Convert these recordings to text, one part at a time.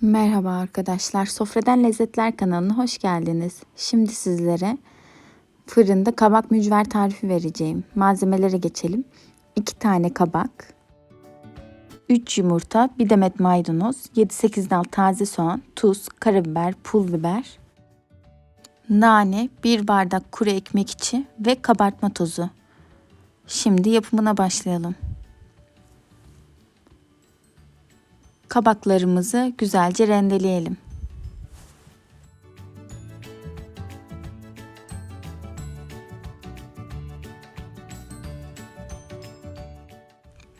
Merhaba arkadaşlar. Sofradan Lezzetler kanalına hoş geldiniz. Şimdi sizlere fırında kabak mücver tarifi vereceğim. Malzemelere geçelim. 2 tane kabak, 3 yumurta, bir demet maydanoz, 7-8 dal taze soğan, tuz, karabiber, pul biber, nane, 1 bardak kuru ekmek içi ve kabartma tozu. Şimdi yapımına başlayalım. Kabaklarımızı güzelce rendeleyelim.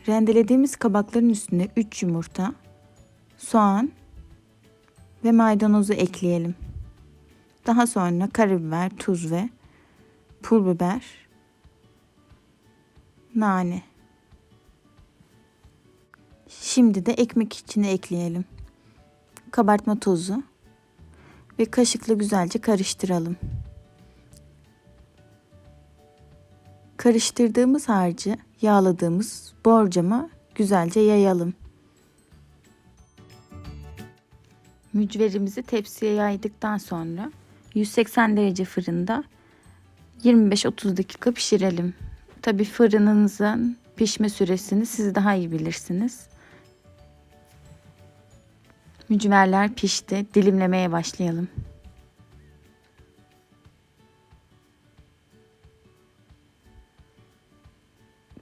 Rendelediğimiz kabakların üstüne 3 yumurta, soğan ve maydanozu ekleyelim. Daha sonra karabiber, tuz ve pul biber, nane. Şimdi de ekmek içine ekleyelim. Kabartma tozu ve kaşıkla güzelce karıştıralım. Karıştırdığımız harcı yağladığımız borcama güzelce yayalım. Mücverimizi tepsiye yaydıktan sonra 180 derece fırında 25-30 dakika pişirelim. Tabi fırınınızın pişme süresini siz daha iyi bilirsiniz. Mücverler pişti. Dilimlemeye başlayalım.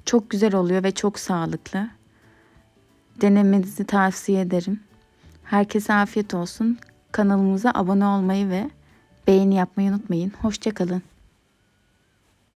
Çok güzel oluyor ve çok sağlıklı. Denemenizi tavsiye ederim. Herkese afiyet olsun. Kanalımıza abone olmayı ve beğeni yapmayı unutmayın. Hoşçakalın.